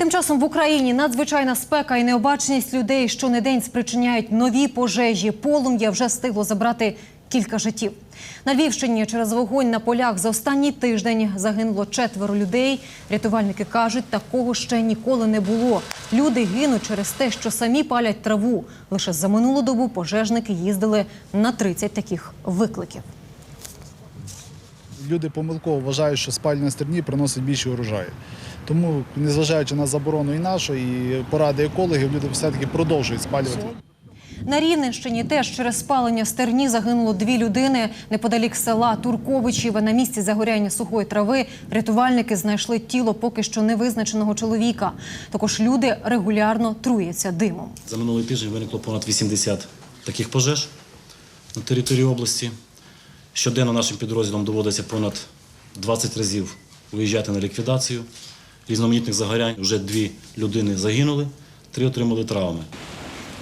Тим часом в Україні надзвичайна спека і необачність людей щонедень спричиняють нові пожежі. Полум'я вже встигло забрати кілька життів. На Львівщині через вогонь на полях за останній тиждень загинуло четверо людей. Рятувальники кажуть, такого ще ніколи не було. Люди гинуть через те, що самі палять траву. Лише за минулу добу пожежники їздили на 30 таких викликів. Люди помилково вважають, що спалювання стерні приносить більше урожаю. Тому, незважаючи на заборону і нашу, і поради екологів, люди все-таки продовжують спалювати. На Рівненщині теж через спалення стерні загинуло дві людини неподалік села Турковичіве. На місці загоряння сухої трави рятувальники знайшли тіло поки що невизначеного чоловіка. Також люди регулярно труяться димом. За минулий тиждень виникло понад 80 таких пожеж на території області. Щоденно нашим підрозділам доводиться понад 20 разів виїжджати на ліквідацію різноманітних загорянь. Вже дві людини загинули, три отримали травми.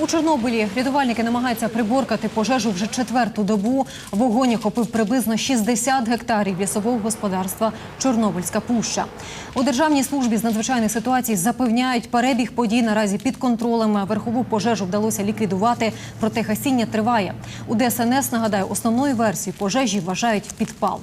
У Чорнобилі рятувальники намагаються приборкати пожежу вже четверту добу. Вогонь охопив приблизно 60 гектарів лісового господарства Чорнобильська пуща. У державній службі з надзвичайних ситуацій запевняють, перебіг подій наразі під контролем. Верхову пожежу вдалося ліквідувати, проте гасіння триває. У ДСНС нагадаю, основною версією пожежі вважають підпал.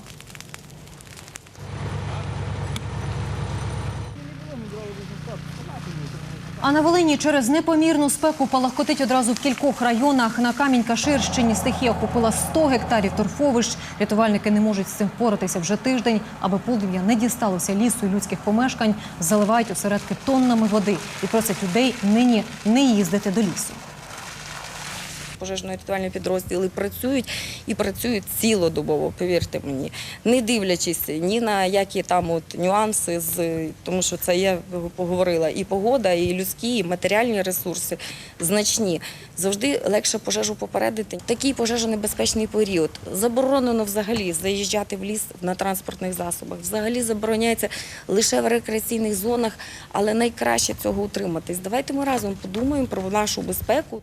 А на Волині через непомірну спеку палахкотить одразу в кількох районах. На Камінь-Каширщині стихія охопила 100 гектарів торфовищ. Рятувальники не можуть з цим впоратися вже тиждень, аби полум'я не дісталося лісу і людських помешкань. Заливають осередки тоннами води і просять людей нині не їздити до лісу. Пожежно-рятувальні підрозділи працюють і працюють цілодобово, повірте мені, не дивлячись ні на які там от нюанси, з тому що це я поговорила, і погода, і людські, і матеріальні ресурси значні. Завжди легше пожежу попередити. Такий пожежонебезпечний період. Заборонено взагалі заїжджати в ліс на транспортних засобах. Взагалі забороняється лише в рекреаційних зонах, але найкраще цього утриматись. Давайте ми разом подумаємо про нашу безпеку.